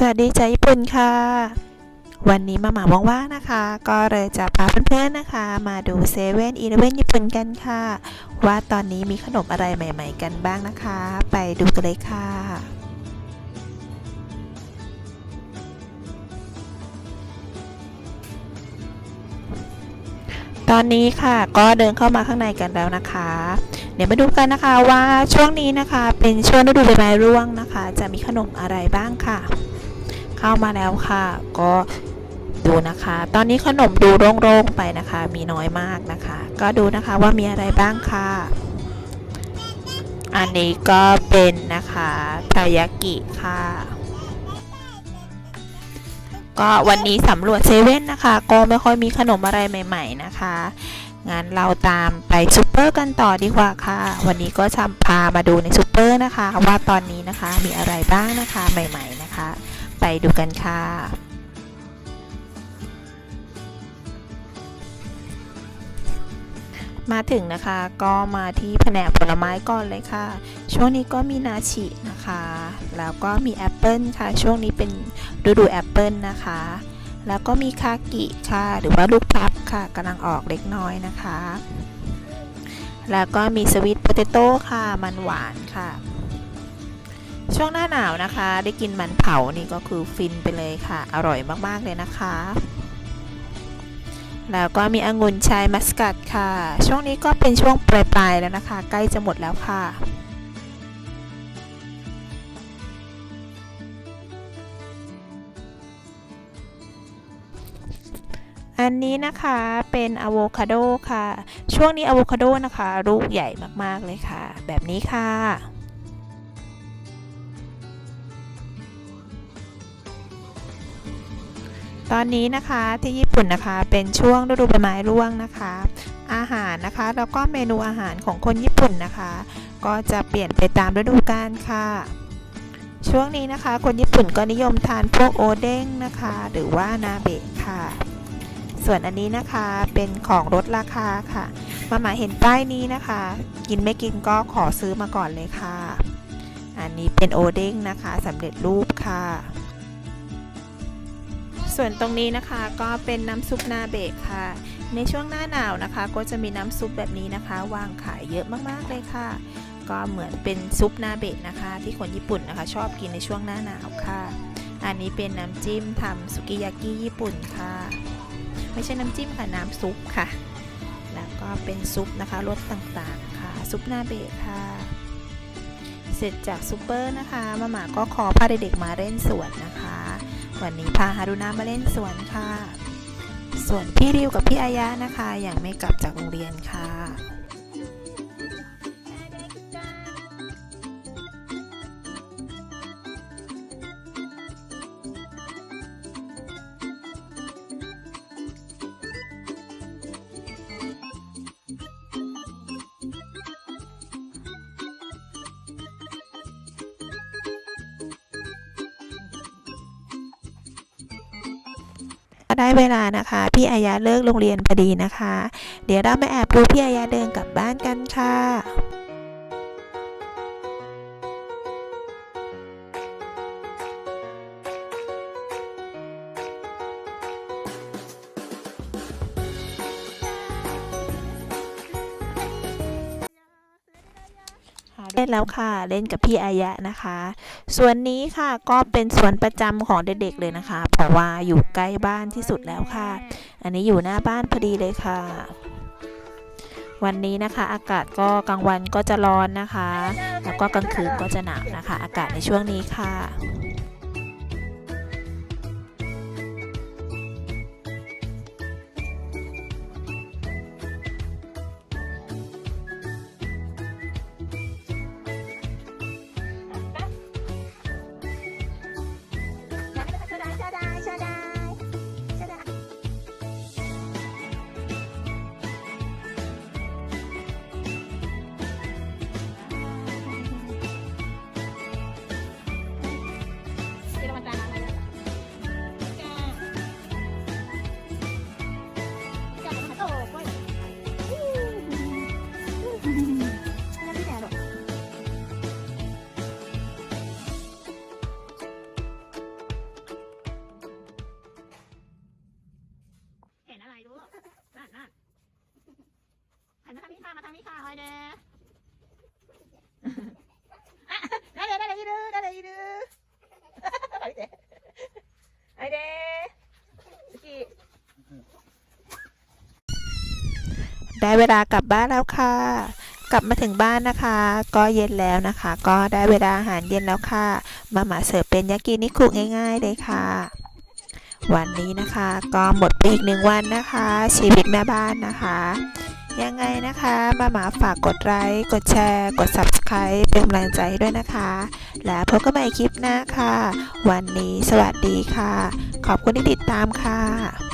สวัสดีจ้าญี่ปุ่นค่ะ วันนี้มาหมาว่างๆนะคะ ก็เลยจะพาเพื่อนๆนะคะ มาดูเซเว่นอีเลเว่นญี่ปุ่นกันค่ะ ว่าตอนนี้มีขนมอะไรใหม่ ๆ กันบ้างนะคะ ไปดูกันเลยค่ะตอนนี้ค่ะก็เดินเข้ามาข้างในกันแล้วนะคะ เดี๋ยวมาดูกันนะคะว่าช่วงนี้นะคะเป็นช่วงฤดูใบไม้ร่วงนะคะ จะมีขนมอะไรบ้างค่ะ เข้ามาแล้วค่ะ ก็ดูนะคะ ตอนนี้ขนมดูโล่งๆไปนะคะ มีน้อยมากนะคะ ก็ดูนะคะว่ามีอะไรบ้างค่ะ อันนี้ก็เป็นนะคะทายากิค่ะ ก็วันนี้สำรวจเซเว่นนะคะ ก็ไม่ค่อยมีขนมอะไรใหม่ ๆนะคะงั้นเราตามไปซูเปอร์กันต่อดีกว่าค่ะ วันนี้ก็จะพามาดูในซูเปอร์นะคะ ว่าตอนนี้นะคะมีอะไรบ้างนะคะใหม่ ๆ นะคะ ไปดูกันค่ะมาถึงนะคะก็มาที่แผนกผลไม้ก่อนเลยค่ะ ช่วงนี้ก็มีนาชินะคะ แล้วก็มีแอปเปิลค่ะ ช่วงนี้เป็นฤดูแอปเปิลนะคะ แล้วก็มีคากิค่ะ หรือว่าลูกพลับค่ะกำลังออกเล็กน้อยนะคะ แล้วก็มีสวิตโปเตโต้ค่ะ มันหวานค่ะ ช่วงหน้าหนาวนะคะ ได้กินมันเผานี่ก็คือฟินไปเลยค่ะ อร่อยมากๆเลยนะคะ แล้วก็มีองุ่นชายมัสกัดค่ะ ช่วงนี้ก็เป็นช่วงปลายๆแล้วนะคะ ใกล้จะหมดแล้วค่ะอันนี้นะคะเป็นอะโวคาโดค่ะ ช่วงนี้อะโวคาโดนะคะลูกใหญ่มากๆเลยค่ะ แบบนี้ค่ะ ตอนนี้นะคะที่ญี่ปุ่นนะคะเป็นช่วงฤดูใบไม้ร่วงนะคะ อาหารนะคะแล้วก็เมนูอาหารของคนญี่ปุ่นนะคะ ก็จะเปลี่ยนไปตามฤดูกาลค่ะ ช่วงนี้นะคะ คนญี่ปุ่นก็นิยมทานพวกโอเด้งนะคะ หรือว่านาเบะค่ะ ส่วนอันนี้นะคะเป็นของลดราคาค่ะ มาหมาเห็นป้ายนี้นะคะ กินไม่กินก็ขอซื้อมาก่อนเลยค่ะ อันนี้เป็นโอเด้งนะคะสำเร็จรูปค่ะ ส่วนตรงนี้นะคะก็เป็นน้ำซุปนาเบะค่ะ ในช่วงหน้าหนาวนะคะ ก็จะมีน้ำซุปแบบนี้นะคะ วางขายเยอะมากๆเลยค่ะ ก็เหมือนเป็นซุปนาเบะนะคะ ที่คนญี่ปุ่นนะคะ ชอบกินในช่วงหน้าหนาวค่ะ อันนี้เป็นน้ำจิ้มทำสุกิยากิญี่ปุ่นค่ะ ไม่ใช่น้ำจิ้มค่ะน้ำซุปค่ะ แล้วก็เป็นซุปนะคะรสต่างๆค่ะ ซุปนาเบะค่ะ เสร็จจากซูเปอร์นะคะมาหมาก็ขอพาเด็กๆมาเล่นสวนนะ วันนี้พาฮารุนามาเล่นสวนค่ะ ส่วนพี่ริวกับพี่อายะนะคะ ยังไม่กลับจากโรงเรียนค่ะ ได้เวลานะคะ พี่อายาเลิกโรงเรียนพอดีนะคะ เดี๋ยวเรามาแอบดูพี่อายาเดินกลับบ้านกันค่ะ ล่นแล้วค่ะเล่นกับพี่อายะนะคะ ส่วนนี้ค่ะก็เป็นสวนประจำของเด็กๆเลยนะคะ เพราะว่าอยู่ใกล้บ้านที่สุดแล้วค่ะ อันนี้อยู่หน้าบ้านพอดีเลยค่ะ วันนี้นะคะอากาศก็กลางวันก็จะร้อนนะคะ แล้วก็กลางคืนก็จะหนาวนะคะ อากาศในช่วงนี้ค่ะ นอะไรรู้นั่นนั่นหันมาทางนี้ค่ะมาทางนี้ค่ะคอยเด้ได้เลยได้เลยอีดื้อได้เลยอีดื้ไอเด้ไอเด้สกีได้เวลากลับบ้านแล้วค่ะ กลับมาถึงบ้านนะคะ ก็เย็นแล้วนะคะ ก็ได้เวลาอาหารเย็นแล้วค่ะ มาหมาเสิร์ฟเป็นยากินิคุง่ายๆเลยค่ะ วันนี้นะคะก็หมดไปอีกหนึ่งวันนะคะ ชีวิตแม่บ้านนะคะ ยังไงนะคะมาหมาฝากกดไลค์กดแชร์ กด subscribe เป็นกำลังใจด้วยนะคะ และพบกันใหม่คลิปหน้าค่ะ วันนี้สวัสดีค่ะ ขอบคุณที่ติดตามค่ะ